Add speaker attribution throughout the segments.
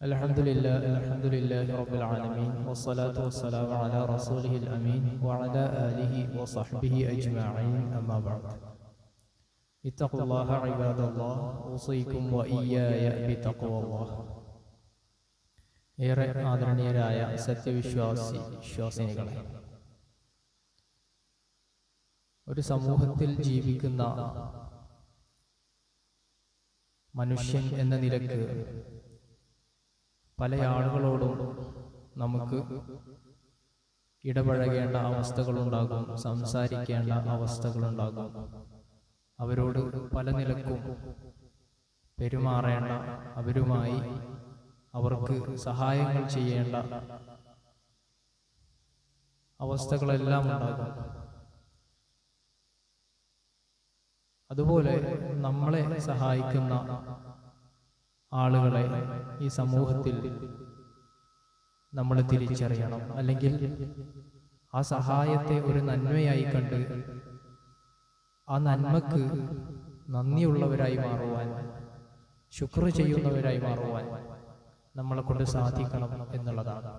Speaker 1: الحمد لله الحمد لله رب العالمين والصلاة والسلام على رسوله الأمين وعلى آله وصحبه أجمعين أما بعد اتقوا الله عباد الله أوصيكم وإياي بتقوى الله ഏറെ ആദരണീയരായ സത്യവിശ്വാസി വിശ്വാസിനികളെ ഒരു സമൂഹത്തിൽ ജീവിക്കുന്ന മനുഷ്യൻ എന്ന നിലക്ക് പല ആളുകളോടും നമുക്ക് ഇടപഴകേണ്ട അവസ്ഥകളുണ്ടാകും സംസാരിക്കേണ്ട അവസ്ഥകളുണ്ടാകും. അവരോട് പല നിലക്കും പെരുമാറേണ്ട അവരുമായി അവർക്ക് സഹായങ്ങൾ ചെയ്യേണ്ട അവസ്ഥകളെല്ലാം ഉണ്ടാകും. അതുപോലെ നമ്മളെ സഹായിക്കുന്ന ആളുകളെ ഈ സമൂഹത്തിൽ നമ്മൾ തിരിച്ചറിയണം. അല്ലെങ്കിൽ ആ സഹായത്തെ ഒരു നന്മയായി കണ്ട് ആ നന്മക്ക് നന്ദിയുള്ളവരായി മാറുവാൻ ശുക്ർ ചെയ്യുന്നവരായി മാറുവാൻ നമ്മളെ കൊണ്ട് സാധിക്കണം എന്നുള്ളതാണ്.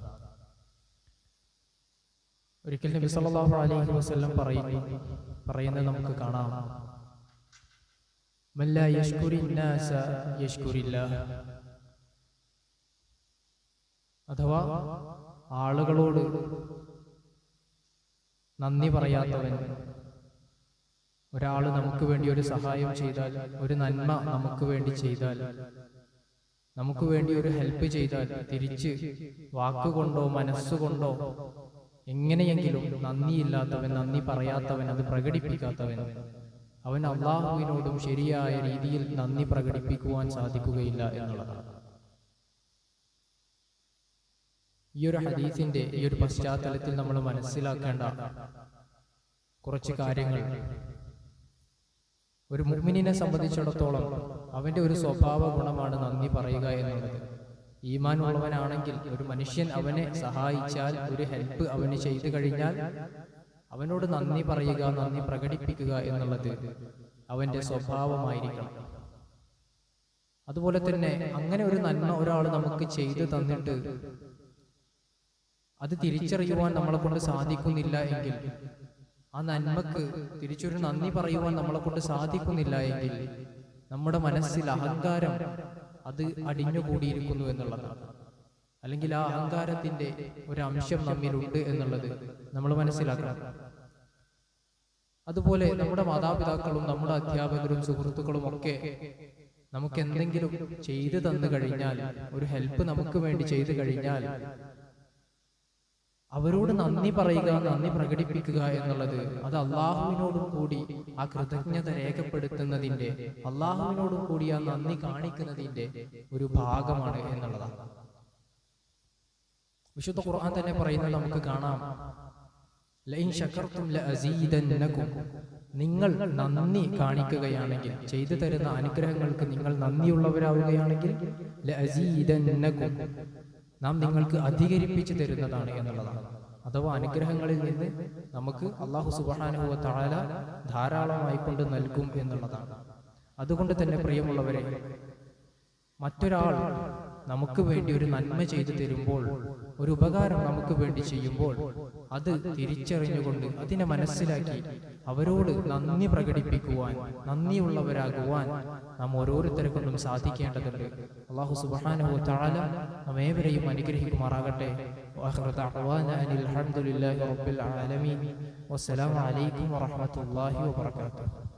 Speaker 1: ഒരിക്കൽ നബി സല്ലല്ലാഹു അലൈഹി വസല്ലം പറയുന്നു പറയുന്നത് നമുക്ക് കാണാം. മല്ല യഷ്കുരിന്നാസ യഷ്കുരില്ല അഥവാ ആളുകളോട് നന്ദി പറയാത്തവൻ ഒരാൾ നമുക്ക് വേണ്ടി ഒരു സഹായം ചെയ്താൽ ഒരു നന്മ നമുക്ക് വേണ്ടി ചെയ്താൽ നമുക്ക് വേണ്ടി ഒരു ഹെൽപ്പ് ചെയ്താൽ തിരിച്ച് വാക്കുകൊണ്ടോ മനസ്സുകൊണ്ടോ എങ്ങനെയെങ്കിലും നന്ദിയില്ലാത്തവൻ നന്ദി പറയാത്തവൻ അത് പ്രകടിപ്പിക്കാത്തവൻ. അവൻ അള്ളാഹുവിനോടും ശരിയായ രീതിയിൽ നന്ദി പ്രകടിപ്പിക്കുവാൻ സാധിക്കുകയില്ല എന്നുള്ളതാണ്. ഈ ഒരു ഹദീസിന്റെ ഈ ഒരു പശ്ചാത്തലത്തിൽ നമ്മൾ മനസ്സിലാക്കേണ്ട കുറച്ച് കാര്യങ്ങൾ. ഒരു മുഹ്മിനെ സംബന്ധിച്ചിടത്തോളം അവന്റെ ഒരു സ്വഭാവ ഗുണമാണ് നന്ദി പറയുക എന്നുള്ളത്. ഈമാൻ ഉള്ളവനാണെങ്കിൽ ഒരു മനുഷ്യൻ അവനെ സഹായിച്ചാൽ ഒരു ഹെൽപ്പ് അവന് ചെയ്തു കഴിഞ്ഞാൽ അവനോട് നന്ദി പറയുക നന്ദി പ്രകടിപ്പിക്കുക എന്നുള്ളത് അവന്റെ സ്വഭാവമായിരിക്കണം. അതുപോലെ തന്നെ അങ്ങനെ ഒരു നന്മ ഒരാൾ നമുക്ക് ചെയ്തു തന്നിട്ട് അത് തിരിച്ചറിയുവാൻ നമ്മളെ കൊണ്ട് സാധിക്കുന്നില്ല എങ്കിൽ ആ നന്മക്ക് തിരിച്ചൊരു നന്ദി പറയുവാൻ നമ്മളെ കൊണ്ട് സാധിക്കുന്നില്ല എങ്കിൽ നമ്മുടെ മനസ്സിൽ അഹങ്കാരം അത് അടിഞ്ഞുകൂടിയിരിക്കുന്നു എന്നുള്ളതാണ്. അല്ലെങ്കിൽ ആ അഹങ്കാരത്തിന്റെ ഒരു അംശം നമ്മിലുണ്ട് എന്നുള്ളത് നമ്മൾ മനസ്സിലാക്കണം. അതുപോലെ നമ്മുടെ മാതാപിതാക്കളും നമ്മുടെ അധ്യാപകരും സുഹൃത്തുക്കളും ഒക്കെ നമുക്ക് എന്തെങ്കിലും ചെയ്തു തന്നു കഴിഞ്ഞാൽ ഒരു ഹെൽപ്പ് നമുക്ക് വേണ്ടി ചെയ്തു കഴിഞ്ഞാൽ അവരോട് നന്ദി പറയുക നന്ദി പ്രകടിപ്പിക്കുക എന്നുള്ളത് അത് അള്ളാഹുവിനോടും കൂടി ആ കൃതജ്ഞത രേഖപ്പെടുത്തുന്നതിന്റെ അള്ളാഹുവിനോടും കൂടി ആ നന്ദി കാണിക്കുന്നതിന്റെ ഒരു ഭാഗമാണ് എന്നുള്ളതാണ്. വിശുദ്ധ ഖുർആൻ തന്നെ പറയുന്നത് നമുക്ക് കാണാം. ലൈൻ ലഅസീദന്നകും. നിങ്ങൾ നന്ദി കാണിക്കുകയാണെങ്കിൽ ചെയ്തു തരുന്ന അനുഗ്രഹങ്ങൾക്ക് നിങ്ങൾ നന്ദിയുള്ളവരാവുകയാണെങ്കിൽ നാം നിങ്ങൾക്ക് അധികരിപ്പിച്ചു തരുന്നതാണ് എന്നുള്ളതാണ്. അഥവാ അനുഗ്രഹങ്ങളിൽ നിന്ന് നമുക്ക് അള്ളാഹു സുബാനുഭവ താഴല ധാരാളമായി കൊണ്ട് നൽകും എന്നുള്ളതാണ്. അതുകൊണ്ട് തന്നെ പ്രിയമുള്ളവരെ മറ്റൊരാൾ നമുക്ക് വേണ്ടി ഒരു നന്മ ചെയ്തു തരുമ്പോൾ ഒരു ഉപകാരം നമുക്ക് വേണ്ടി ചെയ്യുമ്പോൾ അത് തിരിച്ചറിഞ്ഞുകൊണ്ട് അതിനെ മനസ്സിലാക്കി അവരോട് നന്ദി പ്രകടിപ്പിക്കുവാൻ നന്ദിയുള്ളവരാകുവാൻ നാം ഓരോരുത്തരെക്കൊണ്ടും സാധിക്കേണ്ടതുണ്ട്. അള്ളാഹു സുബാനഹു താല നാം ഏവരെയും അനുഗ്രഹിക്കുമാറാകട്ടെ. അലഹമുല്ലാ റബ്ബിൽ ആലമീൻ. വസ്സലാമു അലൈക്കും വറഹ്മത്തുള്ളാഹി വബറകാതുഹു.